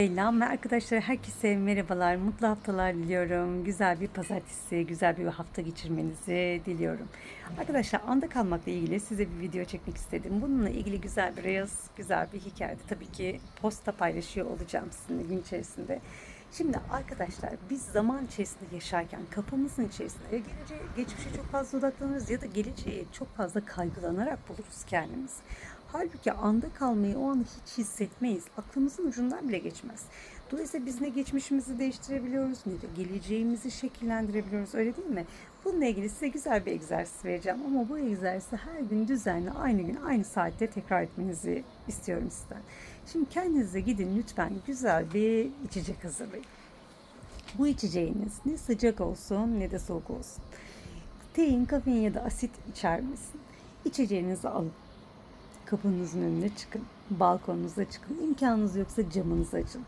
Selam ve arkadaşlar herkese merhabalar, mutlu haftalar diliyorum. Güzel bir pazartesi, güzel bir hafta geçirmenizi diliyorum. Arkadaşlar anda kalmakla ilgili size bir video çekmek istedim. Bununla ilgili güzel bir reels, güzel bir hikayede tabii ki posta paylaşıyor olacağım sizinle gün içerisinde. Şimdi arkadaşlar biz zaman içerisinde yaşarken kafamızın içerisinde ya geleceğe, geçmişe çok fazla odaklanırız ya da geleceğe çok fazla kaygılanarak buluruz kendimizi. Halbuki anda kalmayı o an hiç hissetmeyiz. Aklımızın ucundan bile geçmez. Dolayısıyla biz ne geçmişimizi değiştirebiliyoruz ne de geleceğimizi şekillendirebiliyoruz öyle değil mi? Bununla ilgili size güzel bir egzersiz vereceğim ama bu egzersizi her gün düzenli aynı gün aynı saatte tekrar etmenizi istiyorum sizden. Şimdi kendinize gidin lütfen güzel bir içecek hazırlayın. Bu içeceğiniz ne sıcak olsun ne de soğuk olsun. Tein, kafein ya da asit içermesin. İçeceğinizi alın kapınızın önüne çıkın. Balkonunuza çıkın. İmkanınız yoksa camınızı açın.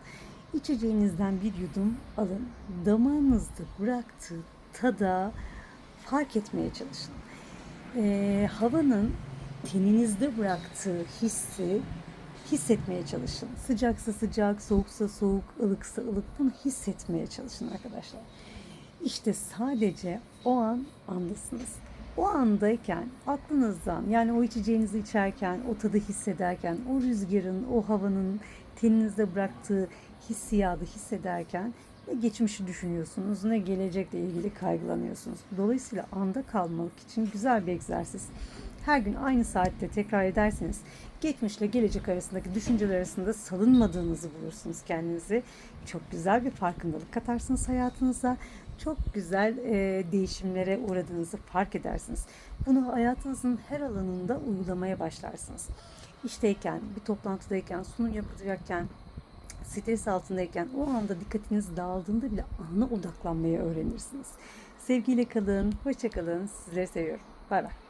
İçeceğinizden bir yudum alın. Damağınızda bıraktığı tada fark etmeye çalışın. Ee, havanın teninizde bıraktığı hissi hissetmeye çalışın. Sıcaksa sıcak, soğuksa soğuk, ılıksa ılık bunu hissetmeye çalışın arkadaşlar. İşte sadece o an andasınız. O andayken aklınızdan yani o içeceğinizi içerken, o tadı hissederken, o rüzgarın, o havanın teninizde bıraktığı hissiyatı hissederken ne geçmişi düşünüyorsunuz ne gelecekle ilgili kaygılanıyorsunuz. Dolayısıyla anda kalmak için güzel bir egzersiz. Her gün aynı saatte tekrar ederseniz geçmişle gelecek arasındaki düşünceler arasında salınmadığınızı bulursunuz kendinizi. Çok güzel bir farkındalık katarsınız hayatınıza. Çok güzel e, değişimlere uğradığınızı fark edersiniz. Bunu hayatınızın her alanında uygulamaya başlarsınız. İşteyken, bir toplantıdayken, sunum yapacakken, stres altındayken o anda dikkatiniz dağıldığında bile ana odaklanmayı öğrenirsiniz. Sevgiyle kalın, hoşça kalın. Sizleri seviyorum. Bay bay.